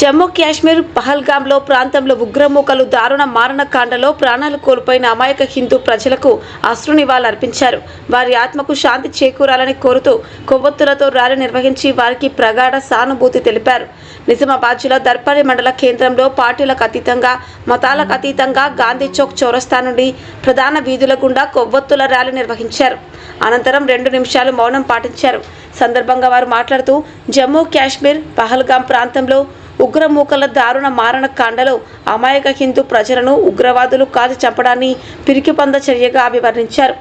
జమ్మూ కాశ్మీర్ పహల్గాంలో ప్రాంతంలో ఉగ్రమూకలు దారుణ మారణకాండలో ప్రాణాలు కోల్పోయిన అమాయక హిందూ ప్రజలకు అశ్రు నివాళులర్పించారు వారి ఆత్మకు శాంతి చేకూరాలని కోరుతూ కొవ్వొత్తులతో ర్యాలీ నిర్వహించి వారికి ప్రగాఢ సానుభూతి తెలిపారు. నిజామాబాద్ జిల్లా దర్పల్లి మండల కేంద్రంలో పార్టీలకు అతీతంగా మతాలకు అతీతంగా గాంధీ చౌక్ చౌరస్తా నుండి ప్రధాన వీధుల గుండా కొవ్వొత్తుల ర్యాలీ నిర్వహించారు. అనంతరం రెండు నిమిషాలు మౌనం పాటించారు. సందర్భంగా వారు మాట్లాడుతూ జమ్మూ కాశ్మీర్ పహల్గాం ప్రాంతంలో ఉగ్రమూకల దారుణ మారణకాండలో అమాయక హిందూ ప్రజలను ఉగ్రవాదులు కాల్చి చంపడాన్ని పిరికిపంద చర్యగా అభివర్ణించారు.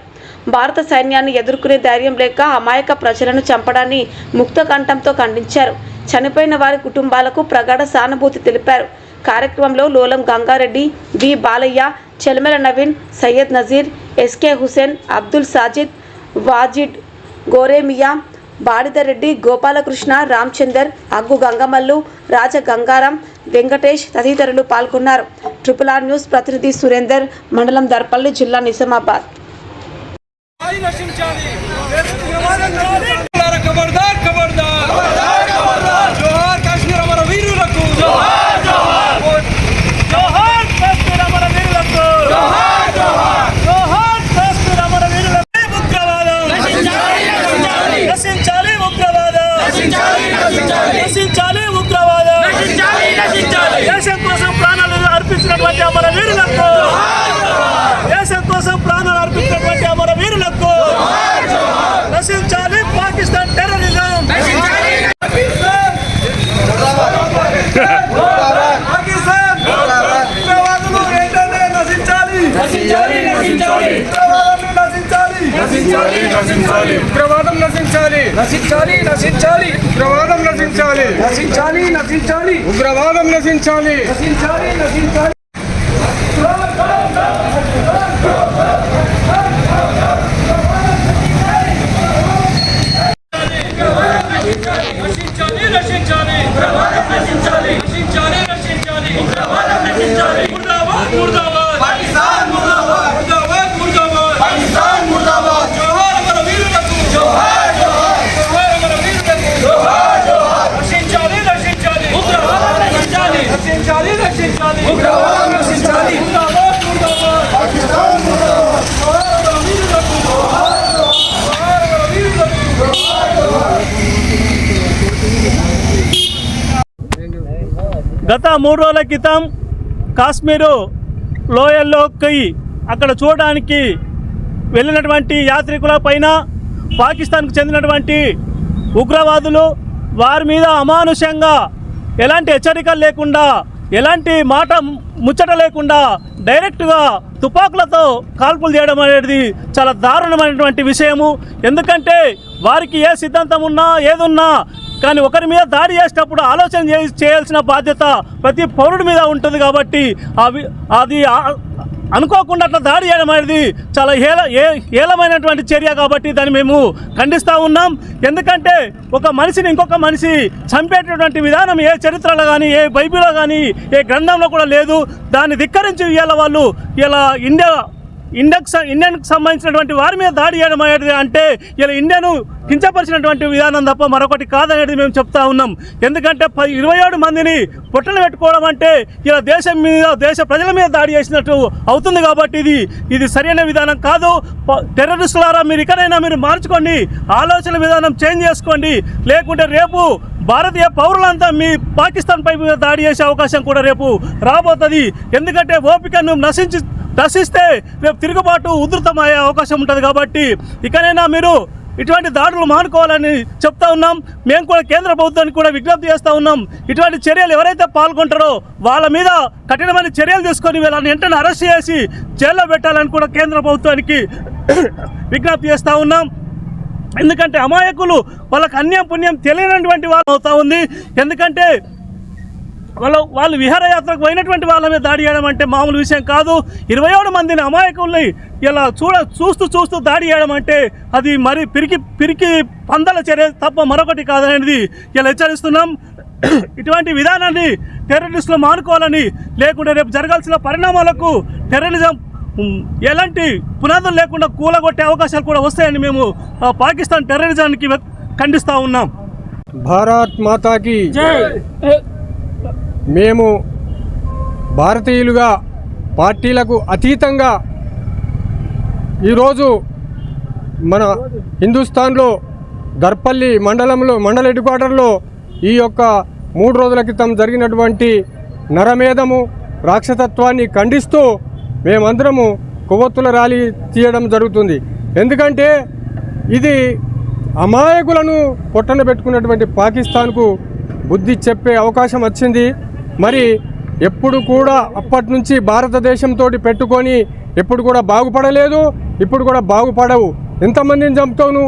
భారత సైన్యాన్ని ఎదుర్కొనే ధైర్యం లేక అమాయక ప్రజలను చంపడాన్ని ముక్తకంఠంతో ఖండించారు. చనిపోయిన వారి కుటుంబాలకు ప్రగాఢ సానుభూతి తెలిపారు. కార్యక్రమంలో లోలం గంగారెడ్డి వి బాలయ్య చెల్మెల నవీన్ సయ్యద్ నజీర్ ఎస్కే హుసేన్ అబ్దుల్ సాజిద్ వాజిడ్ గోరేమియా బాడిదరెడ్డి గోపాలకృష్ణ రామచందర్ అగ్గు గంగమల్లు రాజ గంగారాం వెంకటేష్ తదితరులు పాల్గొన్నారు. ట్రిపుల్ ఆర్ న్యూస్ ప్రతినిధి సురేందర్ మండలం దర్పల్లి జిల్లా నిజామాబాద్ ఆయి నశించాలి ఖబర్దార్ ఖబర్దార్ ఖబర్దార్ జోహార్ కాశ్మీర్ అమర వీరులకు జోహార్ జోహార్ జోహార్ కాశ్మీర్ అమర వీరులకు జోహార్ జోహార్ జోహార్ కాశ్మీర్ అమర వీరులకు ఉగ్రవాదం నశించాలి నశించాలి ఉగ్రవాదం నశించాలి నశించాలి నశించాలి ఉగ్రవాదం నశించాలి నశించాలి దేశం కోసం ప్రాణాలు అర్పించినటువంటి అమర వీరులకు దేశం కోసం ప్రాణాలు అర్పించినటువంటి అమర వీరులకు నశించాలి పాకిస్తాన్ టెర్రరిజం పాకిస్తాన్ ఉగ్రవాదులు వెంటనే నశించాలి నశించాలి నశించాలి ఉగ్రవాదులు నశించాలి నశించాలి నశించాలి ఉగ్రవాదం నశించాలి నశించాలి నశించాలి ఉగ్రవాదం నశించాలి నశించాలి. ఉగ్రవాదం నశించాలి. నశించాలి గత మూడు రోజుల క్రితం కాశ్మీరు లోయల్లోకి అక్కడ చూడడానికి వెళ్ళినటువంటి యాత్రికుల పైన పాకిస్తాన్కు చెందినటువంటి ఉగ్రవాదులు వారి మీద అమానుషంగా ఎలాంటి హెచ్చరికలు లేకుండా ఎలాంటి మాట ముచ్చట లేకుండా డైరెక్ట్గా తుపాకులతో కాల్పులు చేయడం అనేది చాలా దారుణమైనటువంటి విషయము. ఎందుకంటే వారికి ఏ సిద్ధాంతం ఉన్నా ఏదున్నా కానీ ఒకరి మీద దాడి చేసేటప్పుడు ఆలోచన చే- చేయాల్సిన బాధ్యత ప్రతి పౌరుడి మీద ఉంటుంది కాబట్టి అవి అది అనుకోకుండా అట్లా దాడి చేయడం అనేది చాలా హేల ఏ హేలమైనటువంటి చర్య కాబట్టి దాన్ని మేము ఖండిస్తూ ఉన్నాం. ఎందుకంటే ఒక మనిషిని ఇంకొక మనిషి చంపేటటువంటి విధానం ఏ చరిత్రలో కానీ ఏ బైబిల్లో కానీ ఏ గ్రంథంలో కూడా లేదు. దాన్ని ధిక్కరించి ఇవాళ వాళ్ళు ఇలా ఇండియా ఇండియాకు స- ఇండియన్కి సంబంధించినటువంటి వారి మీద దాడి చేయడం అనేది అంటే ఇలా ఇండియాను కించపరిచినటువంటి విధానం తప్ప మరొకటి కాదనేది మేము చెప్తా ఉన్నాం. ఎందుకంటే పది ఇరవై ఏడు మందిని పొట్టలు పెట్టుకోవడం అంటే ఇలా దేశం మీద దేశ ప్రజల మీద దాడి చేసినట్టు అవుతుంది కాబట్టి ఇది ఇది సరైన విధానం కాదు. టెర్రరిస్టులారా మీరు ఇకనైనా మీరు మార్చుకోండి. ఆలోచన విధానం చేంజ్ చేసుకోండి. లేకుంటే రేపు భారతీయ పౌరులంతా మీ పాకిస్తాన్ పై మీద దాడి చేసే అవకాశం కూడా రేపు రాబోతుంది. ఎందుకంటే ఓపికను నశించి నశిస్తే రేపు తిరుగుబాటు ఉధృతమయ్యే అవకాశం ఉంటుంది కాబట్టి ఇకనైనా మీరు ఇటువంటి దాడులు మానుకోవాలని చెప్తా ఉన్నాం. మేము కూడా కేంద్ర ప్రభుత్వానికి కూడా విజ్ఞప్తి చేస్తూ ఉన్నాం. ఇటువంటి చర్యలు ఎవరైతే పాల్గొంటారో వాళ్ళ మీద కఠినమైన చర్యలు తీసుకొని వీళ్ళని వెంటనే అరెస్ట్ చేసి జైల్లో పెట్టాలని కూడా కేంద్ర ప్రభుత్వానికి విజ్ఞప్తి చేస్తూ ఉన్నాం. ఎందుకంటే అమాయకులు వాళ్ళకి అన్యం పుణ్యం తెలియనటువంటి వాళ్ళు అవుతా ఉంది. ఎందుకంటే వాళ్ళు వాళ్ళు విహారయాత్రకు పోయినటువంటి వాళ్ళ మీద దాడి చేయడం అంటే మామూలు విషయం కాదు. ఇరవై ఏడు మందిని అమాయకుల్ని ఇలా చూడ చూస్తూ చూస్తూ దాడి చేయడం అంటే అది మరి పిరికి పిరికి పందల చర్య తప్ప మరొకటి కాదనేది ఇలా హెచ్చరిస్తున్నాం. ఇటువంటి విధానాన్ని టెర్రరిస్టులు మానుకోవాలని లేకుంటే రేపు జరగాల్సిన పరిణామాలకు టెర్రరిజం ఎలాంటి పునాదులు లేకుండా కూలగొట్టే అవకాశాలు కూడా వస్తాయని మేము పాకిస్తాన్ టెర్రరిజానికి ఖండిస్తూ ఉన్నాం. భారత్ మాతాకి మేము భారతీయులుగా పార్టీలకు అతీతంగా ఈరోజు మన హిందుస్థాన్లో దర్పల్లి మండలంలో మండల హెడ్ క్వార్టర్లో ఈ యొక్క మూడు రోజుల క్రితం జరిగినటువంటి నరమేధము రాక్షసత్వాన్ని ఖండిస్తూ మేమందరము కొవ్వొత్తుల ర్యాలీ తీయడం జరుగుతుంది. ఎందుకంటే ఇది అమాయకులను పొట్టన పెట్టుకున్నటువంటి పాకిస్తాన్కు బుద్ధి చెప్పే అవకాశం వచ్చింది. మరి ఎప్పుడు కూడా అప్పటి నుంచి భారతదేశంతో పెట్టుకొని ఎప్పుడు కూడా బాగుపడలేదు ఇప్పుడు కూడా బాగుపడవు. ఎంతమందిని చంపుతావు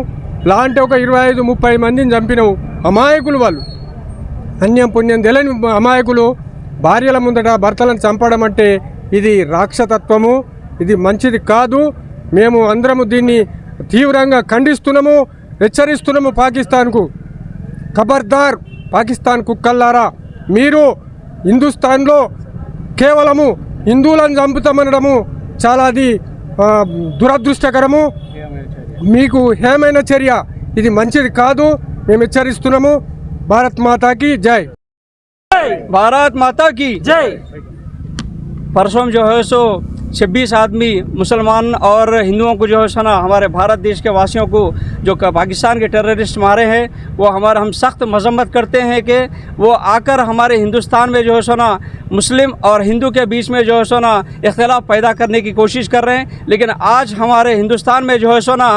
లా అంటే ఒక ఇరవై ఐదు ముప్పై మందిని చంపినవు అమాయకులు వాళ్ళు. అన్యం పుణ్యం తెలియని అమాయకులు భార్యల ముందట భర్తలను చంపడం అంటే ఇది రాక్షతత్వము ఇది మంచిది కాదు. మేము అందరము దీన్ని తీవ్రంగా ఖండిస్తున్నాము హెచ్చరిస్తున్నాము పాకిస్తాన్కు. ఖబర్దార్ పాకిస్తాన్ కుక్కల్లారా మీరు హిందుస్థాన్లో కేవలము హిందువులను చంపుతామనడము చాలా అది దురదృష్టకరము. మీకు హేమైన చర్య ఇది మంచిది కాదు. మేము హెచ్చరిస్తున్నాము. భారత్ మాతాకి జై. భారత్ మాతాకి జై. परसों जो है सो 26 आदमी मुसलमान और हिंदुओं को जो है सो ना हमारे भारत देश के वासियों को जो पाकिस्तान के टेररिस्ट मारे हैं, वो हमारे हम सख्त मजम्मत करते हैं कि वो आकर हमारे हिंदुस्तान में जो है सो ना मुस्लिम और हिंदू के बीच में जो है सो ना इख्तलाफ पैदा करने की कोशिश कर रहे हैं। लेकिन आज हमारे हिंदुस्तान में जो है सो ना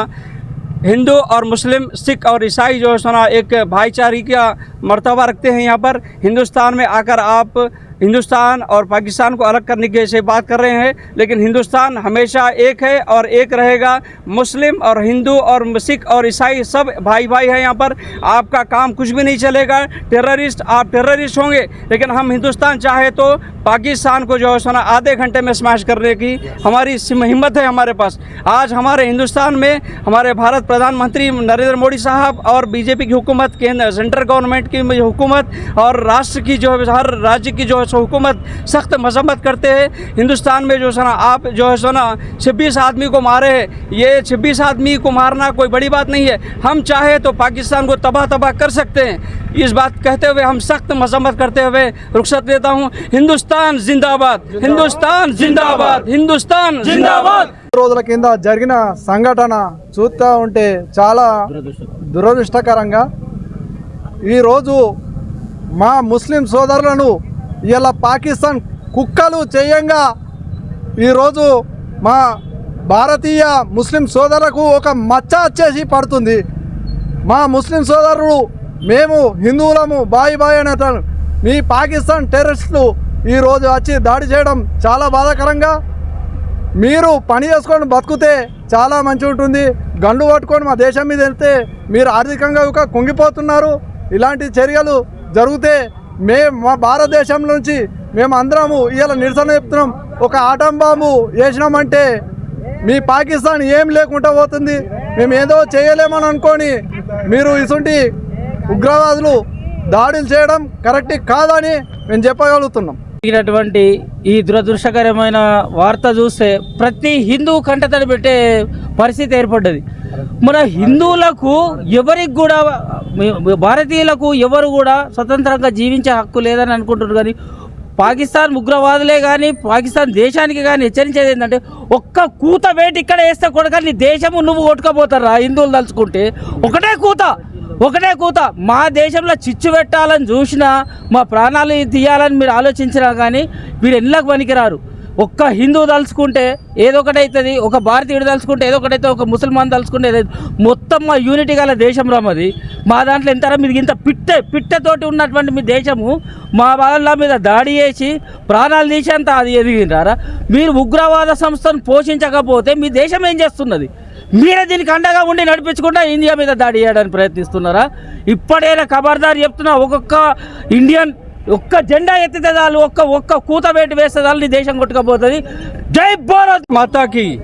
हिंदू और मुस्लिम, सिख और ईसाई जो है सो ना एक भाईचारे का मरतबा रखते हैं यहाँ पर। हिंदुस्तान में आकर आप हिंदुस्तान और पाकिस्तान को अलग करने की से बात कर रहे हैं, लेकिन हिंदुस्तान हमेशा एक है और एक रहेगा। मुस्लिम और हिंदू और सिख और ईसाई सब भाई भाई हैं यहाँ पर। आपका काम कुछ भी नहीं चलेगा। टेररिस्ट, आप टेररिस्ट होंगे, लेकिन हम हिंदुस्तान चाहे तो पाकिस्तान को जो है सो ना आधे घंटे में स्मैश करने की हमारी हिम्मत है हमारे पास। आज हमारे हिंदुस्तान में हमारे भारत प्रधानमंत्री नरेंद्र मोदी साहब और बीजेपी की हुकूमत, केंद्र, सेंट्रल गवर्नमेंट की हुकूमत और राष्ट्र की जो है, हर राज्य की जो है सो हुकूमत सख्त मजम्मत करते हैं हिंदुस्तान में जो है सो ना आप जो है सो ना छब्बीस आदमी को मारे हैं ये छब्बीस आदमी को मारना कोई बड़ी बात नहीं है हम चाहे तो पाकिस्तान को तबाह तबाह कर सकते हैं इस बात कहते हुए हम सख्त मजम्मत करते हुए रुखसत देता हूँ हिंदुस्तान जिंदाबाद हिंदुस्तान जिंदाबाद हिंदुस्तान जिंदाबाद రోజుల కింద జరిగిన సంఘటన చూస్తూ ఉంటే చాలా దురదృష్టకరంగా ఈరోజు మా ముస్లిం సోదరులను ఇలా పాకిస్తాన్ కుక్కలు చేయంగా ఈరోజు మా భారతీయ ముస్లిం సోదరులకు ఒక మచ్చ వచ్చేసి పడుతుంది. మా ముస్లిం సోదరులు మేము హిందువులము బాయి బాయి అనేటారు మీ పాకిస్తాన్ టెర్రరిస్టులు ఈరోజు వచ్చి దాడి చేయడం చాలా బాధాకరంగా మీరు పని చేసుకొని బతికితే చాలా మంచి ఉంటుంది. గండు పట్టుకొని మా దేశం మీద వెళ్తే మీరు ఆర్థికంగా ఒక కుంగిపోతున్నారు. ఇలాంటి చర్యలు జరిగితే మేము మా భారతదేశం నుంచి మేము అందరము ఇలా నిరసన చెప్తున్నాం. ఒక ఆటం బాంబు వేసినామంటే మీ పాకిస్తాన్ ఏం లేకుండా పోతుంది. మేము ఏదో చేయలేమని అనుకొని మీరు ఇసుంటి ఉగ్రవాదులు దాడులు చేయడం కరెక్ట్ కాదని మేము చెప్పగలుగుతున్నాం. జరిగినటువంటి ఈ దురదృష్టకరమైన వార్త చూస్తే ప్రతి హిందూ కంటతడి పెట్టే పరిస్థితి ఏర్పడ్డది. మన హిందువులకు ఎవరికి కూడా భారతీయులకు ఎవరు కూడా స్వతంత్రంగా జీవించే హక్కు లేదని అనుకుంటున్నారు. కానీ పాకిస్తాన్ ఉగ్రవాదులే కానీ పాకిస్తాన్ దేశానికి కానీ హెచ్చరించేది ఏంటంటే ఒక్క కూత వేటి ఇక్కడ వేస్తే కూడా నీ దేశము నువ్వు కొట్టుకపోతారా? హిందువులు తలుచుకుంటే ఒకటే కూత ఒకటే కూత. మా దేశంలో చిచ్చు పెట్టాలని చూసినా మా ప్రాణాలు తీయాలని మీరు ఆలోచించినా కానీ మీరు ఎన్నకు పనికిరారు. ఒక్క హిందూ తలుచుకుంటే ఏదో ఒకటి అవుతుంది ఒక భారతీయుడు తలుచుకుంటే ఏదో ఒకటి అవుతుంది ఒక ముసల్మాన్ తలుచుకుంటే ఏదో మొత్తం మా యూనిటీ గల దేశం రామది మా దాంట్లో ఎంతరా మీరు ఇంత పిట్టె పిట్టెతోటి ఉన్నటువంటి మీ దేశము మా వాళ్ళ మీద దాడి చేసి ప్రాణాలు తీసేంత అది ఎదిగినారా మీరు ఉగ్రవాద సంస్థను పోషించకపోతే మీ దేశం ఏం చేస్తున్నది? మీరే దీనికి అండగా ఉండి నడిపించకుండా ఇండియా మీద దాడి చేయడానికి ప్రయత్నిస్తున్నారా? ఇప్పటికైనా ఖబర్దార్ చెప్తున్నా ఒక్కొక్క ఇండియన్ ఒక్క జెండా ఎత్తితే చాలు ఒక్క ఒక్క కూత వేస్తే చాలు నీ దేశం కొట్టుకపోతుంది. జై భారత్ మాతాకి.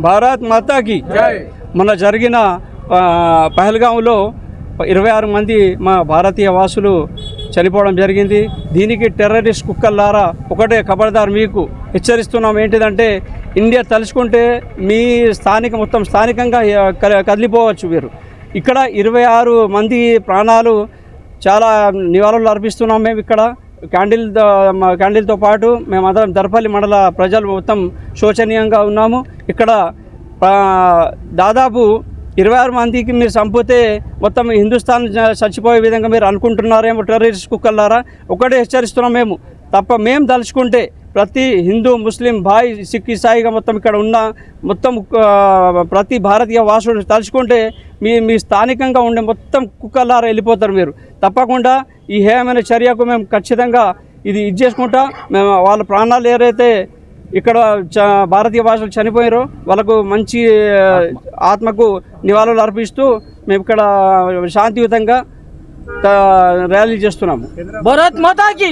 భారత్ మాతాకి. మన జరిగిన పహల్గాంలో ఇరవై ఆరు మంది మా భారతీయ వాసులు చనిపోవడం జరిగింది. దీనికి టెర్రరిస్ట్ కుక్కల్లారా ఒకటే ఖబర్దార్ మీకు హెచ్చరిస్తున్నాం. ఏంటిదంటే ఇండియా తలుచుకుంటే మీ స్థానిక మొత్తం స్థానికంగా క- కదిలిపోవచ్చు మీరు. ఇక్కడ ఇరవై ఆరు మంది ప్రాణాలు చాలా నివాళులు అర్పిస్తున్నాం మేము ఇక్కడ. క్యాండిల్ క్యాండిల్తో పాటు మేమందరం దర్పల్లి మండల ప్రజలు మొత్తం శోచనీయంగా ఉన్నాము. ఇక్కడ దాదాపు ఇరవై ఆరు మందికి మీరు చంపితే మొత్తం హిందుస్థాన్ చచ్చిపోయే విధంగా మీరు అనుకుంటున్నారేమో టెర్రరిస్ట్ కుక్కల్లారా? ఒకటే హెచ్చరిస్తున్నాం మేము. తప్ప మేము తలుచుకుంటే ప్రతి హిందూ ముస్లిం భాయ్ సిక్ ఇసాయిగా మొత్తం ఇక్కడ ఉన్న మొత్తం ప్రతి భారతీయ వాసుడు తలుచుకుంటే మీ మీ స్థానికంగా ఉండే మొత్తం కుక్కలారా వెళ్ళిపోతారు మీరు. తప్పకుండా ఈ హేయమైన చర్యకు మేము ఖచ్చితంగా ఇది ఇది చేసుకుంటా. మేము వాళ్ళ ప్రాణాలు ఏదైతే ఇక్కడ చ భారతీయ భాషలు చనిపోయారో వాళ్ళకు మంచి ఆత్మకు నివాళులు అర్పిస్తూ మేము ఇక్కడ శాంతియుతంగా ర్యాలీ చేస్తున్నాము. భరత్ మాతాకి!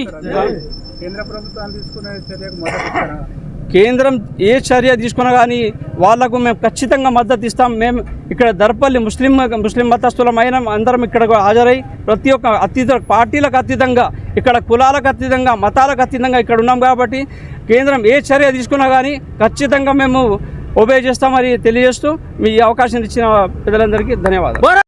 కేంద్రం ఏ చర్య తీసుకున్నా కానీ వాళ్ళకు మేము ఖచ్చితంగా మద్దతు ఇస్తాం. మేము ఇక్కడ దర్పల్లి ముస్లిం ముస్లిం మతస్థులమైన అందరం ఇక్కడ హాజరై ప్రతి ఒక్క అతీత పార్టీలకు అతీతంగా ఇక్కడ కులాలకు అతీతంగా మతాలకు అతీతంగా ఇక్కడ ఉన్నాం కాబట్టి కేంద్రం ఏ చర్య తీసుకున్నా కానీ ఖచ్చితంగా మేము ఒబే చేస్తామని తెలియజేస్తూ మీ అవకాశం ఇచ్చిన పెద్దలందరికీ ధన్యవాదాలు.